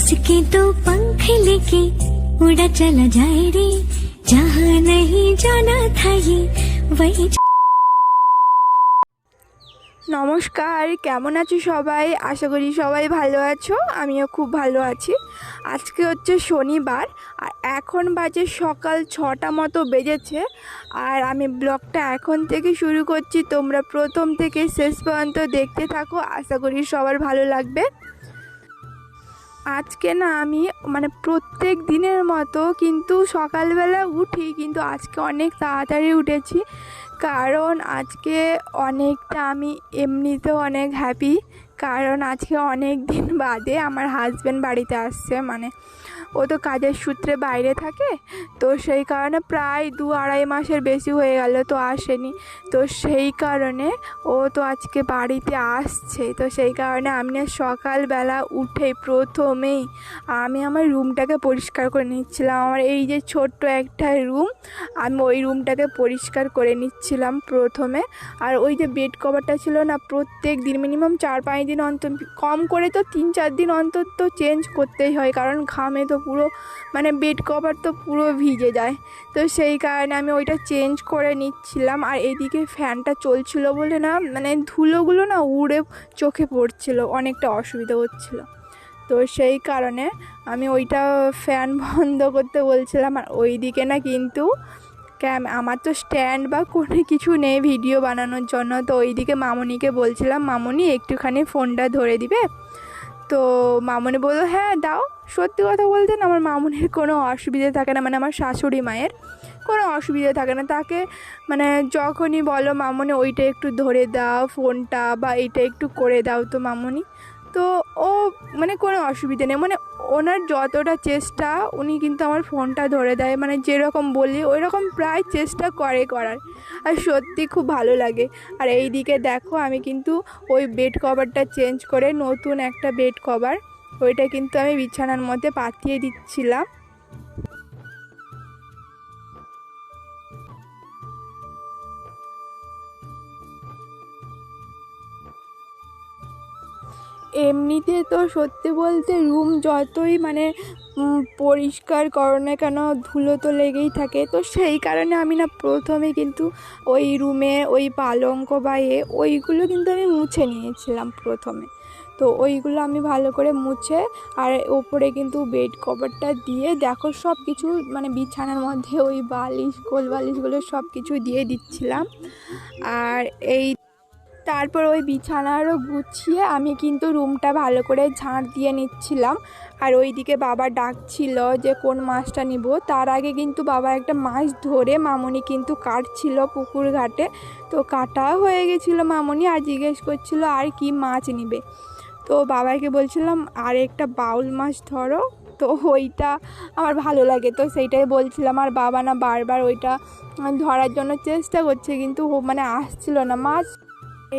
उसके तो पंख लेके उड़ा चला जाए रे जहाँ नहीं जाना था ये वही নমস্কার কেমন আছো সবাই আশা করি সবাই ভালো আছো আমিও খুব ভালো আছি আজকে হচ্ছে শনিবার আর এখন বাজে সকাল ছটা মতো বেজেছে আর আমি ব্লগটা এখন থেকে শুরু করছি তোমরা প্রথম থেকে শেষ পর্যন্ত দেখতে থাকো আশা করি সবার ভালো লাগবে আজকে না আমি মানে প্রত্যেক দিনের মতো কিন্তু সকালবেলা উঠি, কিন্তু আজকে অনেক তাড়াতাড়ি উঠেছি। কারণ আজকে অনেকটা আমি এমনিতেও অনেক হ্যাপি কারণ আজকে অনেক দিন বাদে আমার হাজব্যান্ড বাড়িতে আসছে মানে ও তো কাজের সূত্রে বাইরে থাকে, তো সেই কারণে প্রায় দু আড়াই মাসের বেশি হয়ে গেল তো আসেনি। তো সেই কারণে ও তো আজকে বাড়িতে আসছে, তো সেই কারণে আমি সকালবেলা উঠে প্রথমেই আমি আমার রুমটাকে পরিষ্কার করে নিচ্ছিলাম। আমার এই যে ছোট্ট একটা রুম আমি ওই রুমটাকে পরিষ্কার করে নিচ্ছিলাম প্রথমে। আর ওই যে বেড কভারটা ছিল না, প্রত্যেক দিন মিনিমাম চার পাঁচ দিন অন্তর কম করে তো তিন চার দিন অন্তর তো চেঞ্জ করতেই হয়, কারণ ঘামে তো পুরো মানে বেড কভার তো পুরো ভিজে যায়। তো সেই কারণে আমি ওইটা চেঞ্জ করে নিচ্ছিলাম, আর এদিকে ফ্যানটা চলছিল বলে না মানে ধুলোগুলো না উড়ে চোখে পড়ছিল, অনেকটা অসুবিধা হচ্ছিল। তো সেই কারণে আমি ওইটা ফ্যান বন্ধ করতে বলছিলাম, আর ওই দিকে না কিন্তু ক্যাম আমার তো স্ট্যান্ড বা কোনো কিছু নেই ভিডিও বানানোর জন্য। তো ওইদিকে মামনিকে বলছিলাম, মামনি, একটুখানি ফোনটা ধরে দিবে? তো মামনি বলল হ্যাঁ দাও। সত্যি কথা বলতে না, আমার মামনির কোনো অসুবিধে থাকে না। মানে আমার শাশুড়ি মায়ের কোনো অসুবিধা থাকে না। তাকে মানে যখনই বলো, মামনি, ওইটা একটু ধরে দাও ফোনটা বা এইটা একটু করে দাও তো মামনি। তো ও মানে কোনো অসুবিধে নেই। মানে ওনার যতটা চেষ্টা, উনি কিন্তু আমার ফোনটা ধরে দেয়। মানে যেরকম বলি ওই রকম প্রায় চেষ্টা করে করার। আর সত্যি খুব ভালো লাগে। আর এই দিকে দেখো, আমি কিন্তু ওই বেড কভারটা চেঞ্জ করে নতুন একটা বেড কভার ওইটা কিন্তু আমি বিছানার মধ্যে পাতিয়ে দিচ্ছিলাম। এমনিতে তো সত্যি বলতে রুম যতই মানে পরিষ্কার করো কেন, ধুলো তো লেগেই থাকে। তো সেই কারণে আমি না প্রথমে কিন্তু ওই রুমে ওই পালঙ্ক বা এ, ওইগুলো কিন্তু আমি মুছে নিয়েছিলাম প্রথমে। তো ওইগুলো আমি ভালো করে মুছে আর ওপরে কিন্তু বেড কভারটা দিয়ে দেখো সব কিছু মানে বিছানার মধ্যে ওই বালিশ গোল বালিশগুলো সব কিছু দিয়ে দিচ্ছিলাম। আর এই তারপর ওই বিছানারও গুছিয়ে আমি কিন্তু রুমটা ভালো করে ঝাঁট দিয়ে নিচ্ছিলাম। আর ওইদিকে বাবা ডাকছিল যে, কোন মাছটা নিব? তার আগে কিন্তু বাবা একটা মাছ ধরে মামনি কিন্তু কাটছিল পুকুর ঘাটে। তো কাটা হয়ে গেছিল মামনি আর জিজ্ঞেস করছিল, আর কি মাছ নিবে? তো বাবাকে বলছিলাম, আর একটা বাউল মাছ ধরো। তো ওইটা আমার ভালো লাগে, তো সেইটাই বলছিলাম। আর বাবা না বারবার ওইটা ধরার জন্য চেষ্টা করছে, কিন্তু মানে আসছিল না। মাছ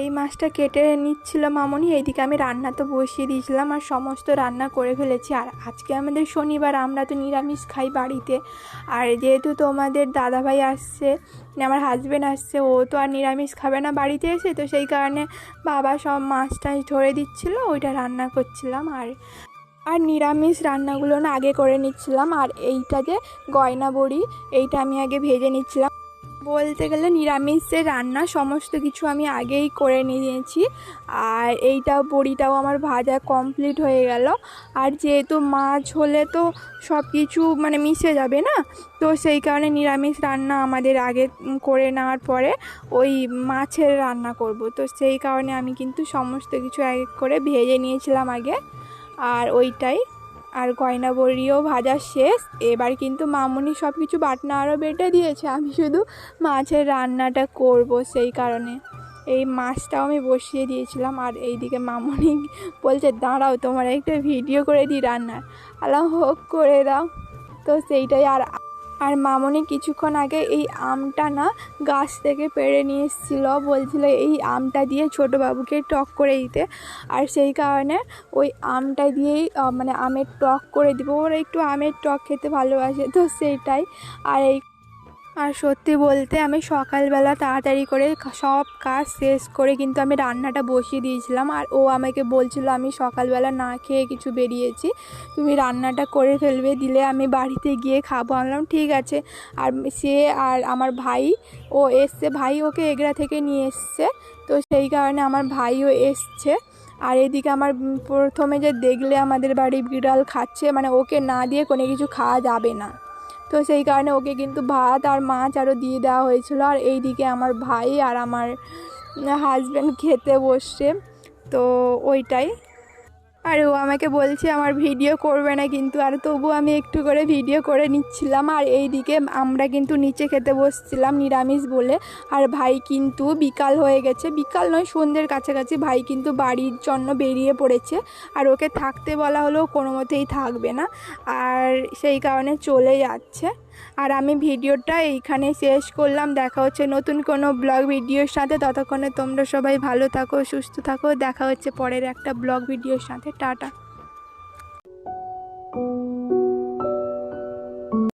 এই মাছটা কেটে নিচ্ছিল মামনি, এইদিকে আমি রান্না তো বসিয়ে দিয়েছিলাম আর সমস্ত রান্না করে ফেলেছি। আর আজকে আমাদের শনিবার, আমরা তো নিরামিষ খাই বাড়িতে। আর যেহেতু তোমাদের দাদাভাই আসছে, আমার হাজব্যান্ড আসছে, ও তো আর নিরামিষ খাবে না বাড়িতে এসে, তো সেই কারণে বাবা সব মাছ টাছ ধরে দিচ্ছিল, ওইটা রান্না করছিলাম। আর আর নিরামিষ রান্নাগুলো না আগে করে নিচ্ছিলাম। আর এইটা যে গয়না বড়ি, এইটা আমি আগে ভেজে নিচ্ছিলাম। বলতে গেলে নিরামিষের রান্না সমস্ত কিছু আমি আগেই করে নিয়েছি। আর এইটা বড়িটাও আমার ভাজা কমপ্লিট হয়ে গেল। আর যেহেতু মাছ হলে তো সব কিছু মানে মিশে যাবে না, তো সেই কারণে নিরামিষ রান্না আমাদের আগে করে নেওয়ার পরে ওই মাছের রান্না করব। তো সেই কারণে আমি কিন্তু সমস্ত কিছু এক করে ভেজে নিয়েছিলাম আগে। আর ওইটাই। আর গয়না বড়িও ভাজা শেষ। এবার কিন্তু মামনি সব কিছু বাটনা আরও বেটে দিয়েছে। আমি শুধু মাছের রান্নাটা করব সেই কারণে। এই মাছটাও আমি বসিয়ে দিয়েছিলাম। আর এইদিকে মামনি বলছে, দাঁড়াও, তোমার একটা ভিডিও করে দিই রান্নার। আলাম হোক করে দাও। তো সেইটাই আর আর মামনি কিছুক্ষণ আগে এই আমটা না গাছ থেকে পেড়ে নিয়ে এসেছিল, বলছিল এই আমটা দিয়ে ছোটো বাবুকে টক করে দিতে। আর সেই কারণে ওই আমটা দিয়েই মানে আমের টক করে দিব। ওরা একটু আমের টক খেতে ভালোবাসে, তো সেইটাই আর এই আর সত্যি বলতে আমি সকালবেলা তাড়াতাড়ি করে সব কাজ শেষ করে কিন্তু আমি রান্নাটা বসিয়ে দিয়েছিলাম। আর ও আমাকে বলছিল, আমি সকালবেলা না খেয়ে কিছু বেরিয়েছি। তুমি রান্নাটা করে ফেলবে, দিলে আমি বাড়িতে গিয়ে খাব। আনলাম ঠিক আছে। আর সে আর আমার ভাই, ও এসছে। ভাই ওকে এগরা থেকে নিয়ে এসছে। তো সেই কারণে আমার ভাইও এসছে। আর এদিকে আমার প্রথমে যে দেখলে আমাদের বাড়ি বিড়াল খাচ্ছে মানে ওকে না দিয়ে কোনো কিছু খাওয়া যাবে না। তো সেই কারণে ওকে কিন্তু ভাত আর মাছ আরও দিয়ে দেওয়া হয়েছিল। আর এই দিকে আমার ভাই আর আমার হাজব্যান্ড খেতে বসছে। তো ওইটাই। আর ও আমাকে বলছে, আমার ভিডিও করবে না কিন্তু। আর তবু আমি একটু করে ভিডিও করে নিচ্ছিলাম। আর এই দিকে আমরা কিন্তু নিচে খেতে বসছিলাম, নিরামিষ বলে। আর ভাই কিন্তু বিকাল হয়ে গেছে। বিকাল নয়, সন্ধ্যের কাছাকাছি ভাই কিন্তু বাড়ির জন্য বেরিয়ে পড়েছে। আর ওকে থাকতে বলা হলেও কোনো মতেই থাকবে না। আর সেই কারণে চলে যাচ্ছে। আর আমি ভিডিওটা এইখানে শেষ করলাম। দেখা হচ্ছে নতুন কোনো ব্লগ ভিডিওর সাথে। ততক্ষণে তোমরা সবাই ভালো থাকো, সুস্থ থাকো। দেখা হচ্ছে পরের একটা ব্লগ ভিডিওর সাথে। টাটা।